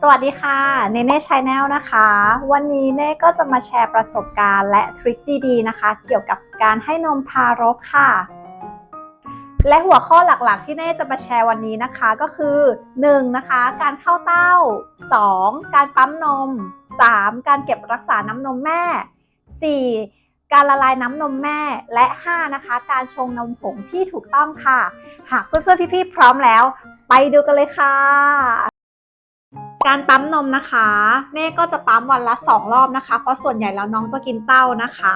สวัสดีค่ะเนเน่ชาแนลนะคะ วันนี้เน่ก็จะมาแชร์ประสบการณ์และทริคดีๆนะคะ เกี่ยวกับการให้นมทารกค่ะ และหัวข้อหลักๆ ที่เน่จะมาแชร์วันนี้นะคะก็คือ 1. นะคะ การเข้าเต้า 2. การปั๊มนม 3. การเก็บรักษาน้ำนมแม่ 4. การละลายน้ำนมแม่และ 5. นะคะ การชงนมผงที่ถูกต้องค่ะ หากเพื่อนๆพี่ๆพร้อมแล้ว ไปดูกันเลยค่ะ การปั๊มนมนะคะเน่ก็จะปั๊มวันละ 2 รอบนะคะ เพราะส่วนใหญ่แล้วน้องจะกินเต้านะคะ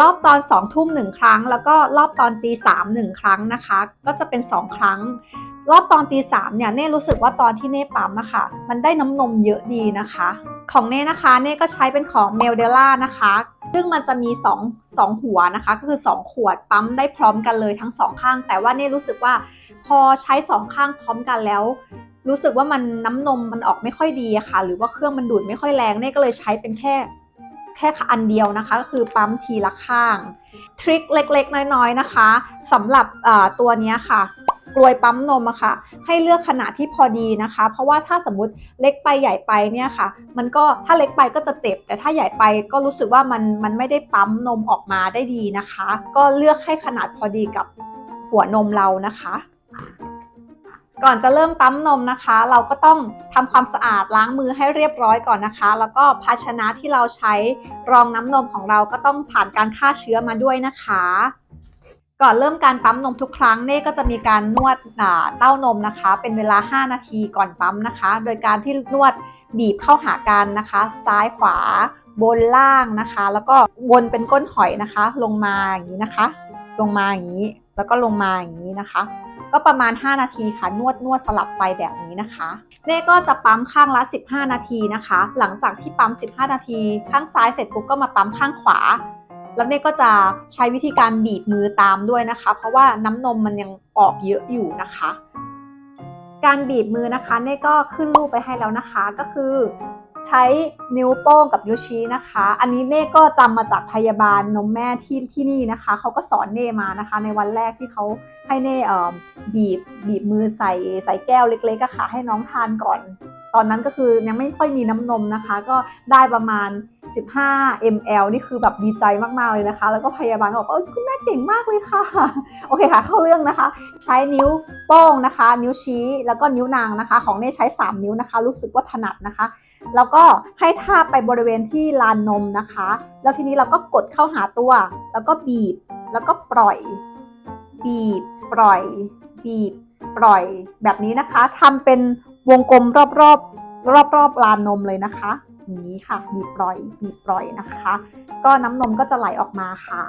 รอบตอน2ทุ่มหนึ่งครั้ง แล้วก็รอบตอนตีสามหนึ่งครั้งนะคะ ก็จะเป็น 2 ครั้ง รอบตอนตีสามเนี่ยเน่รู้สึกว่าตอนที่เน่ปั๊มอะค่ะ มันได้น้ำนมเยอะดีนะคะ ของเน่นะคะเน่ก็ใช้เป็นของเมลเดล่านะคะ ซึ่งมันจะมี2 2หัวนะคะ ก็คือ 2 ขวดปั๊มได้พร้อมกันเลยทั้งสองข้าง แต่ว่าเน่รู้สึกว่าพอใช้สองข้างพร้อมกันแล้ว รู้สึกว่ามันน้ำนมมันออกไม่ค่อยดีอะค่ะ หรือว่าเครื่องมันดูดไม่ค่อยแรงเน่ก็เลยใช้เป็นแค่แค่อันเดียวนะคะ ก็คือปั๊มทีละข้าง ทริคเล็กๆ น้อยๆนะคะสำหรับตัวนี้ค่ะกลวยปั๊มนมอะค่ะ ให้เลือกขนาดที่พอดีนะคะ เพราะว่าถ้าสมมติเล็กไปใหญ่ไปเนี่ยค่ะ มันก็ถ้าเล็กไปก็จะเจ็บ แต่ถ้าใหญ่ไปก็รู้สึกว่ามันมันไม่ได้ปั๊มนมออกมาได้ดีนะคะ ก็เลือกให้ขนาดพอดีกับหัวนมเรานะคะ ก่อนจะเริ่มปั๊มนมนะคะ เราก็ต้องทำความสะอาดล้างมือให้เรียบร้อยก่อนนะคะ แล้วก็ภาชนะที่เราใช้รองน้ำนมของเราก็ต้องผ่านการฆ่าเชื้อมาด้วยนะคะ ก่อนเริ่มการปั๊มนมทุกครั้งเน่ก็จะมีการนวดเต้านมนะคะ เป็นเวลา 5 นาทีก่อนปั๊มนะคะ โดยการที่นวดบีบเข้าหากันนะคะ ซ้ายขวา บนล่างนะคะ แล้วก็วนเป็นก้นหอยนะคะ ลงมาอย่างนี้นะคะ ลงมาอย่างนี้ แล้วก็ลงมาอย่างนี้นะคะ ก็ประมาณ 5 นาทีค่ะ นวดนวดสลับไปแบบนี้นะคะเน่ก็จะปั๊มข้างละ 15 นาทีนะคะ หลังจากที่ปั๊ม 15 นาที ข้างซ้ายเสร็จปุ๊บก็มาปั๊มข้างขวา แล้วเน่ก็จะใช้วิธีการบีบมือตามด้วยนะคะ เพราะว่าน้ำนมมันยังออกเยอะอยู่นะคะ การบีบมือนะคะเน่ก็ขึ้นรูปไปให้แล้วนะคะก็คือ ใช้นิ้วโป้งกับนิ้วชี้นะคะ อันนี้เน่ก็จำมาจากพยาบาลนมแม่ที่ที่นี่นะคะ เขาก็สอนเน่มานะคะ ในวันแรกที่เขาให้เน่บีบบีบมือใส่ใส่แก้วเล็กๆก็ค่ะให้น้องทานก่อน ตอนนั้นก็คือยังไม่ค่อยมีน้ำนมนะคะ ก็ได้ประมาณ 15 ml นี่คือแบบดีใจมากๆเลยนะคะ แล้วก็พยาบาลก็บอกว่าคุณแม่เก่งมากเลยค่ะ โอเคค่ะ เข้าเรื่องนะคะ ใช้นิ้วโป้งนะคะ นิ้วชี้แล้วก็นิ้วนางนะคะ ของเน่ใช้ 3 นิ้วนะคะ รู้สึกว่าถนัดนะคะ แล้วก็ให้ทาบไปบริเวณที่ลานนมนะคะ แล้วทีนี้เราก็กดเข้าหาตัว แล้วก็บีบแล้วก็ปล่อย บีบ ปล่อย บีบ ปล่อยแบบนี้นะคะทำเป็นวงกลมรอบรอบรอบๆลานนมเลยนะคะ นี้ค่ะ บีบปล่อย บีบปล่อยนะคะ ก็น้ำนมก็จะไหลออกมาค่ะ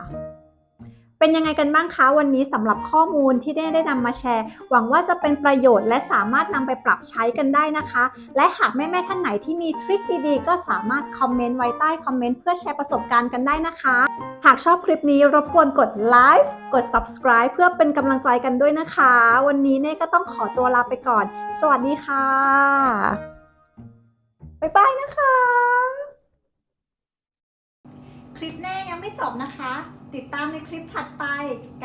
เป็นยังไงกันบ้างคะวันนี้สำหรับข้อมูลที่ได้ได้นำมาแชร์ หวังว่าจะเป็นประโยชน์และสามารถนำไปปรับใช้กันได้นะคะ และหากแม่ๆท่านไหนที่มีทริคดีๆ ก็สามารถคอมเมนต์ไว้ใต้คอมเมนต์เพื่อแชร์ประสบการณ์กันได้นะคะ หากชอบคลิปนี้รบกวนกดไลค์กด subscribe เพื่อเป็นกำลังใจกันด้วยนะคะ วันนี้เน่ก็ต้องขอตัวลาไปก่อน สวัสดีค่ะ บ๊ายบายนะคะ คลิปแน่ยังไม่จบนะคะ ติดตามในคลิปถัดไป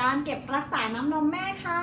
การเก็บรักษาน้ำนมแม่ค่ะ